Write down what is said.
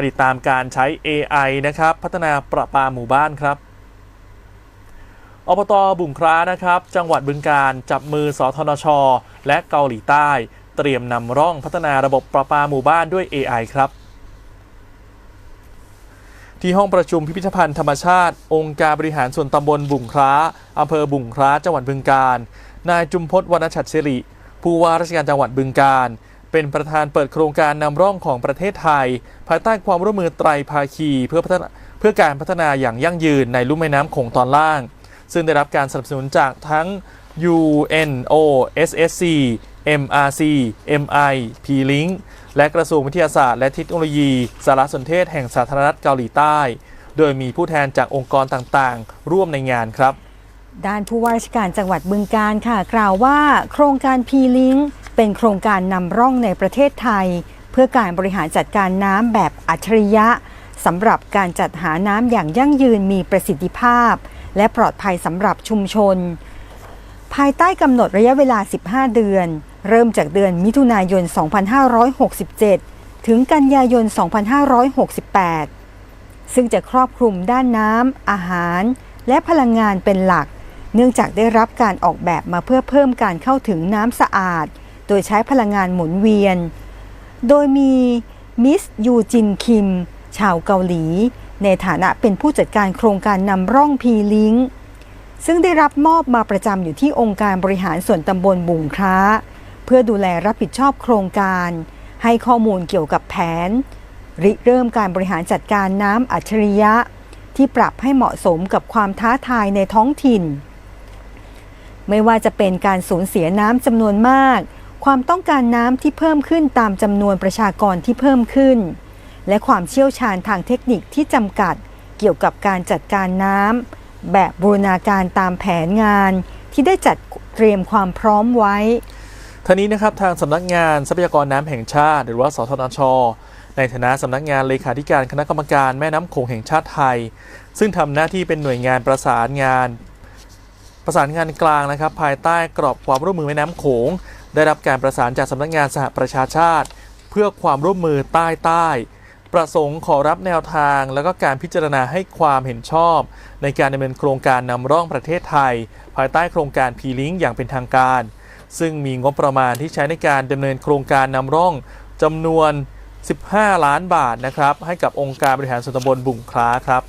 ติดตามการใช้ AI นะครับ พัฒนาประปาหมู่บ้านครับอบตบุงคร้านะครับ จังหวัดบึงการจับมือสทนช และเกาหลีใต้ เตรียมนำร่องพัฒนาระบบประปาหมู่บ้านด้วย AI ครับ ที่ห้องประชุมพิพิธภัณฑ์ธรรมชาติ องค์การบริหารส่วนตำบลบุงคร้าอำเภอบุงคร้าจังหวัดบึงการ นายจุมพศวรรณชัดสิริผู้ว่าราชการจังหวัดบึงการ เป็นประธานเปิดโครงการนำร่องของประเทศไทย ภายใต้ความร่วมมือไตรภาคีเพื่อพัฒนาเพื่อการพัฒนาอย่างยั่งยืนในลุ่มแม่น้ำโขงตอนล่าง ซึ่งได้รับการสนับสนุนจากทั้ง UNO SSC MRC MI P-Link และกระทรวงวิทยาศาสตร์และเทคโนโลยี สารสนเทศแห่งสาธารณรัฐเกาหลีใต้ โดยมีผู้แทนจากองค์กรต่างๆ ร่วมในงานครับ ด้านผู้ว่าราชการจังหวัดบึงการค่ะ กล่าวว่า โครงการ P-Link เป็นโครงการนำร่องในประเทศไทย เพื่อการบริหารจัดการน้ำแบบอัจฉริยะสำหรับการจัดหาน้ำอย่างยั่งยืนมีประสิทธิภาพ และปลอดภัยสำหรับชุมชน ภายใต้กำหนดระยะเวลา 15 เดือน เริ่มจากเดือนมิถุนายน 2567 ถึงกันยายน 2568 ซึ่งจะครอบคลุมด้านน้ำอาหาร และพลังงานเป็นหลัก เนื่องจากได้รับการออกแบบมาเพื่อเพิ่มการเข้าถึงน้ำสะอาด ดยใช้พลังงานหมุนเวียน โดยมีมิสยูจินคิม ชาวเกาหลี ในฐานะเป็นผู้จัดการโครงการนำร่องพีลิงซึ่งได้รับมอบมาประจำอยู่ที่องค์การบริหารส่วนตำบลบุงคร้า เพื่อดูแลรับผิดชอบโครงการ ให้ข้อมูลเกี่ยวกับแผน ริเริ่มการบริหารจัดการน้ำอัจฉริยะ ที่ปรับให้เหมาะสมกับความท้าทายในท้องถิ่น ไม่ว่าจะเป็นการสูญเสียน้ำจำนวนมาก ความต้องการน้ำที่เพิ่มขึ้นตามจำนวนประชากรที่เพิ่มขึ้น และความเชี่ยวชาญทางเทคนิคที่จำกัดเกี่ยวกับการจัดการน้ำแบบบูรณาการตามแผนงานที่ได้จัดเตรียมความพร้อมไว้ทั้งนี้นะครับทางสำนักงานทรัพยากรน้ำแห่งชาติ หรือว่าสทนชในฐานะสำนักงานเลขาธิการคณะกรรมการแม่น้ำโขงแห่งชาติไทย ซึ่งทำหน้าที่เป็นหน่วยงานประสานงาน ประสานงานกลางนะครับ ภายใต้กรอบความร่วมมือแม่น้ำโขง ได้รับการประสานจากสำนักงานสหประชาชาติ เพื่อความร่วมมือใต้ใต้ ประสงค์ขอรับแนวทาง แล้วก็การพิจารณาให้ความเห็นชอบ ในการดำเนินโครงการนำร่องประเทศไทย ภายใต้โครงการ P-Link อย่างเป็นทางการ ซึ่งมีงบประมาณที่ใช้ในการดำเนินโครงการนำร่องจำนวน 15 ล้านบาทนะครับให้กับองค์การบริหารส่วนตำบลบุงคล้าครับ